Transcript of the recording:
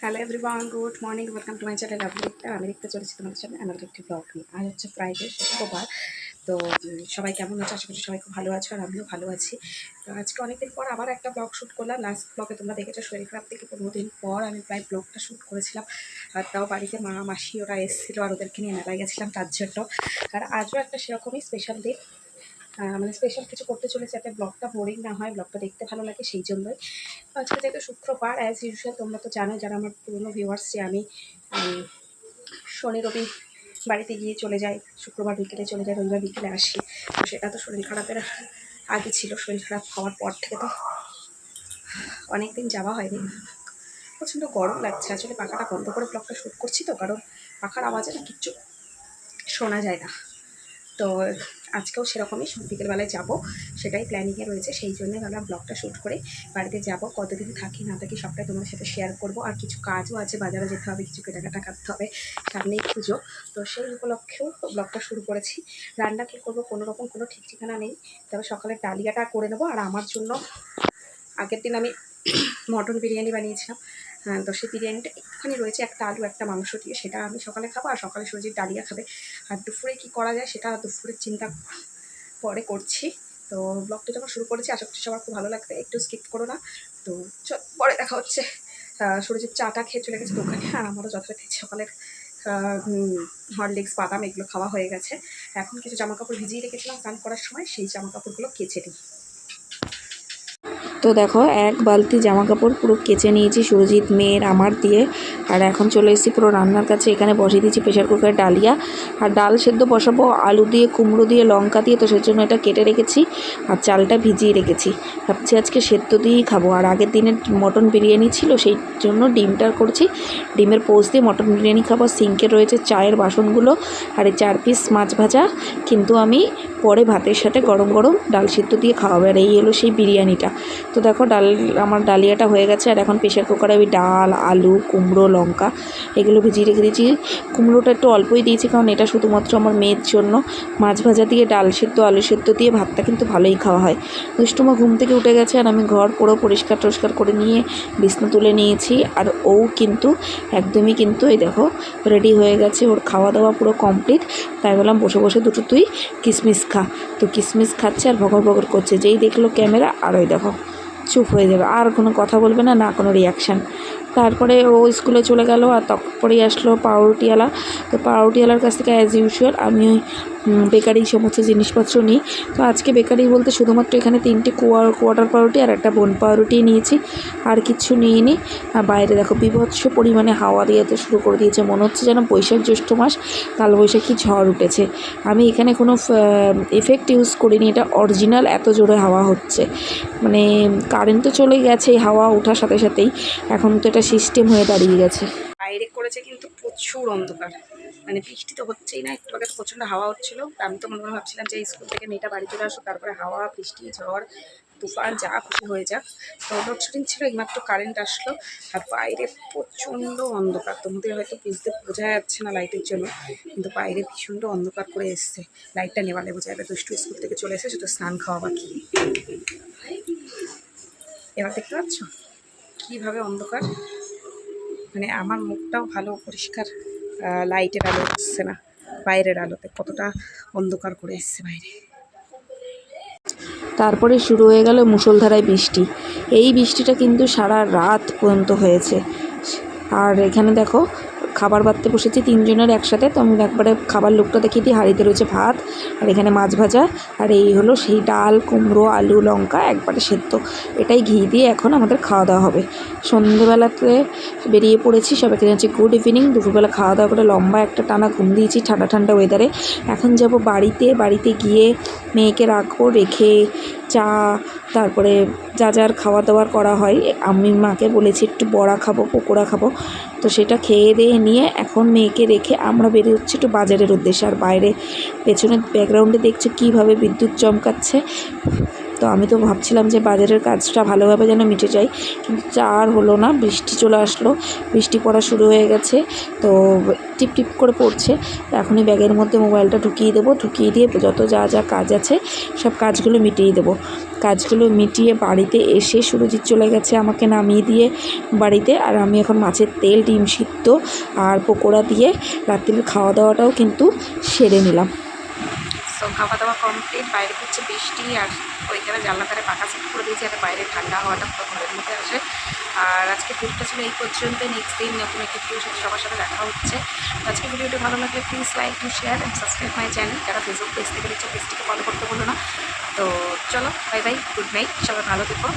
Hello everyone good morning welcome to my channel আমি দেখতে আমি দেখতে চলেছি তোমাদের সামনে আমার একটি ব্লগ নিয়ে। আজ হচ্ছে ফ্রাইডে শুক্রবার। তো সবাই কেমন আছে? আশা করি সবাই খুব ভালো আছো আর আমিও ভালো আছি। তো আজকে অনেকদিন পর আবার একটা ব্লগ শ্যুট করলাম। লাস্ট ব্লগে তোমরা দেখেছ শরীর খারাপ থেকে পনেরো দিন পর আমি প্রায় ব্লগটা শ্যুট করেছিলাম। আর তাও বাড়িতে মা, মাসি ওরা এসেছিল আর ওদেরকে নিয়ে মেলায় গেছিলাম তার জন্য। আর আজও একটা সেরকমই স্পেশাল দিন মানে স্পেশাল কিছু করতে চলেছে, যাতে ব্লগটা বোরিং না হয় ব্লগটা দেখতে ভালো লাগে সেই জন্যই। আজকে যেহেতু শুক্রবার অ্যাজ ইউজুয়াল তোমরা তো জানো যারা আমার পুরনো ভিউয়ার্স যে আমি শনি, রবি বাড়িতে গিয়ে চলে যাই, শুক্রবার বিকেলে চলে যাই, রবিবার বিকেলে আসি, তো সেটা তো শরীর খারাপের আগে ছিল, শরীর খারাপ হওয়ার পর থেকে তো অনেক দিন যাওয়া হয়নি। প্রচণ্ড গরম লাগছে, আসলে পাখাটা বন্ধ করে ব্লগটা শ্যুট করছি তো, কারণ পাখার আওয়াজে না কিচ্ছু শোনা যায় না। তো আজকেও সেরকমই বিকেলবেলায় যাব, সেটাই প্ল্যানিংয়ে রয়েছে, সেই জন্যই ভাবলাম ব্লগটা শ্যুট করে বাড়িতে যাব, কতদিন থাকি না থাকি সবটাই তোমাদের সাথে শেয়ার করব, আর কিছু কাজও আছে, বাজারে যেতে হবে, কিছু কেনাকাটা করতে হবে সামনেই পুজো, তো সেই উপলক্ষেও ব্লগটা শুরু করেছি। রান্না কী করব, কোনো রকম কোনো ঠিক ঠিকানা নেই, তবে সকালে ডালিয়াটা করে নেব, আর আমার জন্য আগের দিন আমি মটন বিরিয়ানি বানিয়েছিলাম তো সেই বিরিয়ানিটা একটুখানি রয়েছে, একটা আলু, একটা মাংস দিয়ে। সেটা আমি সকালে খাব আর সকালে সুজির ডালিয়া খাবে। আর দুপুরে কী করা যায় সেটা দুপুরের চিন্তা পরে করছি। তো ব্লগটা যখন শুরু করেছি, আশা করছি সবার খুব ভালো লাগবে। একটু স্কিপ করো না। তো পরে দেখা হচ্ছে। সূর্যের চাটা খেয়ে চলে গেছে দোকানে, আর আমারও যথারীতি সকালের হরলিক্স, বাদাম এগুলো খাওয়া হয়ে গেছে। এখন কিছু জামা কাপড় ভিজিয়ে রেখেছিলাম স্নান করার সময়, সেই জামা কাপড়গুলো কেচে দিই তো দেখো, এক বালতি জামা কাপড় পুরো কেচে নিয়েছি, সুরজিৎ, মেয়ের, আমার দিয়ে। আর এখন চলে এসেছি পুরো রান্নার কাছে, এখানে বসিয়ে দিয়েছি প্রেশার কুকারে ডালিয়া। আর ডাল সেদ্ধ বসাবো, আলু দিয়ে, কুমড়ো দিয়ে, লঙ্কা দিয়ে, তো সেজন্য এটা কেটে রেখেছি আর চালটা ভিজিয়ে রেখেছি। ভাবছি আজকে সেদ্ধ দিয়েই খাব। আর আগের দিনের মটন বিরিয়ানি ছিল, সেই জন্য ডিমটা করছি। ডিমের পোস্ট দিয়ে মটন বিরিয়ানি খাব। সিঙ্কে রয়েছে চায়ের বাসনগুলো। আর এই চার পিস মাছ ভাজা, কিন্তু আমি পরে ভাতের সাথে গরম গরম ডাল সেদ্ধ দিয়ে খাওয়াবো। আর এই হলো সেই বিরিয়ানিটা। তো দেখো ডাল, আমার ডালিয়াটা হয়ে গেছে আর এখন প্রেশার কুকারে আমি ডাল, আলু, কুমড়ো, লঙ্কা এগুলো ভিজিয়ে রেখে দিয়েছি। কুমড়োটা একটু অল্পই দিয়েছি কারণ এটা শুধুমাত্র আমার মেয়ের জন্য। মাছ ভাজা দিয়ে ডাল সেদ্ধ, আলু সেদ্ধ দিয়ে ভাতটা কিন্তু ভালোই খাওয়া হয়। দুষ্টুমা ঘুম থেকে উঠে গেছে আর আমি ঘর পুরো পরিষ্কার টরিষ্কার করে নিয়ে বিছনা তুলে নিয়েছি আর ও কিন্তু একদমই কিন্তু এই দেখো রেডি হয়ে গেছে। ওর খাওয়া দাওয়া পুরো কমপ্লিট। তাই বললাম বসে বসে দুটো তুই কিসমিস খা। তো কিসমিস খাচ্ছে আর ভগর ভগর করছে। যেই দেখল ক্যামেরা আর ওই দেখো। চুপ হয়ে যাবে। আর কোনো কথা বলবে না না কোনো রিয়াকশান তারপরে ও স্কুলে চলে গেল আর তারপরেই আসলো পাউরুটিওয়ালা। তো পাউরুটিওয়ালার কাছ থেকে অ্যাজ ইউজুয়াল আমি ওই বেকারি সমস্ত জিনিসপত্র নিই। তো আজকে বেকারি বলতে শুধুমাত্র এখানে তিনটে কোয়ার কোয়াটার পাউরুটি আর একটা বোন পাউরুটি নিয়েছি। আর কিচ্ছু নিইনি। আর বাইরে দেখো বিভৎস পরিমাণে হাওয়া দিতে শুরু করে দিয়েছে। মনে হচ্ছে যেন বৈশাখ জ্যৈষ্ঠ মাস, কালবৈশাখী ঝড় উঠেছে। আমি এখানে কোনো এফেক্ট ইউজ করিনি। এটা অরিজিনাল এত জোরে হাওয়া হচ্ছে। মানে কারেন্ট তো চলে গেছে, এই হাওয়া ওঠার সাথে সাথেই। এখন তো এটা সিস্টেম হয়ে দাঁড়িয়ে গেছে। বাইরে করেছে কিন্তু প্রচুর অন্ধকার। মানে বৃষ্টি তো হচ্ছেই না, একটু আগে প্রচণ্ড হাওয়া হচ্ছিল। আমি তো মনে মনে ভাবছিলাম যে স্কুল থেকে মেয়েটা বাড়ি চলে আসো তারপরে হাওয়া, বৃষ্টি, ঝড়, তুফান, যা খুশি হয়ে যাক। তো লোডশেডিং ছিল, এইমাত্র কারেন্ট আসলো, আর বাইরে প্রচণ্ড অন্ধকার। তোমাদের হয়তো বুঝতে, বোঝা যাচ্ছে না লাইটের জন্য, কিন্তু বাইরে ভীষণ অন্ধকার করে এসছে। লাইটটা নেওয়ালে বোঝা যাবে, দুষ্টু স্কুল থেকে চলে এসে শুধু স্নান খাওয়া বাকি এবার দেখতে পাচ্ছ? কীভাবে অন্ধকার? মানে আমার মুখটাও ভালো পরিষ্কার লাইটের আলো হচ্ছে না, বাইরের আলোতে কতটা অন্ধকার করে এসছে বাইরে। তারপরে শুরু হয়ে গেল মুসলধারায় বৃষ্টি। এই বৃষ্টিটা কিন্তু সারা রাত পর্যন্ত হয়েছে। আর এখানে দেখো খাবার বাড়তে বসেছি তিনজনের একসাথে। তো আমি একবারে খাবার লোকটা দেখিয়ে দিই। হাঁড়িতে রয়েছে ভাত আর এখানে মাছ ভাজা। আর এই হলো সেই ডাল, কুমড়ো, আলু, লঙ্কা একবারে সেদ্ধ। এটাই ঘি দিয়ে এখন আমাদের খাওয়া দাওয়া হবে। সন্ধেবেলাতে বেরিয়ে পড়েছি। সবাইকে জানাচ্ছি গুড ইভিনিং দুপুরবেলা খাওয়া দাওয়া করে লম্বা একটা টানা ঘুম দিয়েছি ঠান্ডা ঠান্ডা ওয়েদারে এখন যাব বাড়িতে। বাড়িতে গিয়ে মেয়েকে রাখব, রেখে চা, তারপরে যা যার খাওয়া দাওয়ার করা হয়, আমি মাকে বলেছি একটু বড়া খাব, পকোড়া খাব। তো সেটা খেয়ে দিয়ে নিয়ে এখন মেয়েকে রেখে আমরা বেরোচ্ছি একটু বাজারের উদ্দেশ্যে। আর বাইরে পেছনের ব্যাকগ্রাউন্ডে দেখছ কীভাবে বিদ্যুৎ চমকাচ্ছে। তো আমি তো ভাবছিলাম যে বাজারের কাজটা ভালোভাবে যেন মিটে যায়, কিন্তু তা আর হলো না, বৃষ্টি চলে আসলো, বৃষ্টি পড়া শুরু হয়ে গেছে, তো টিপ টিপ করে পড়ছে এখনই ব্যাগের মধ্যে মোবাইলটা ঢুকিয়ে দেবো, ঢুকিয়ে দিয়ে যত যা যা কাজ আছে, সব কাজগুলো মিটিয়ে দেবো। কাজগুলো মিটিয়ে বাড়িতে এসে সুরজিৎ চলে গেছে আমাকে নামিয়ে দিয়ে বাড়িতে, আর আমি এখন মাছের তেল, ডিম সিদ্ধ আর পকোড়া দিয়ে রাত্রির খাওয়া দাওয়াটাও কিন্তু সেরে নিলাম। সো খাওয়া দাওয়া কমপ্লিট বাইরে হচ্ছে বৃষ্টি আর ওইখানে জানলা ধারে পাখা সেট করে দিয়েছি, যাতে বাইরে ঠান্ডা হওয়াটা পুরো ঘরের মধ্যে আসে। আর আজকে ভিডিওটা ছিল এই পর্যন্ত নেক্সট দিন নতুন একটা ভিডিওর সাথে সবার সাথে দেখা হচ্ছে। আজকে ভিডিওটি ভালো লাগলে please like to share and subscribe my channel যারা ফেসবুক পেজ থেকে দেখছে পেজটিকে ফলো করতে বলো না। তো চলো বাই বাই গুড নাইট সবাই ভালো থেকো।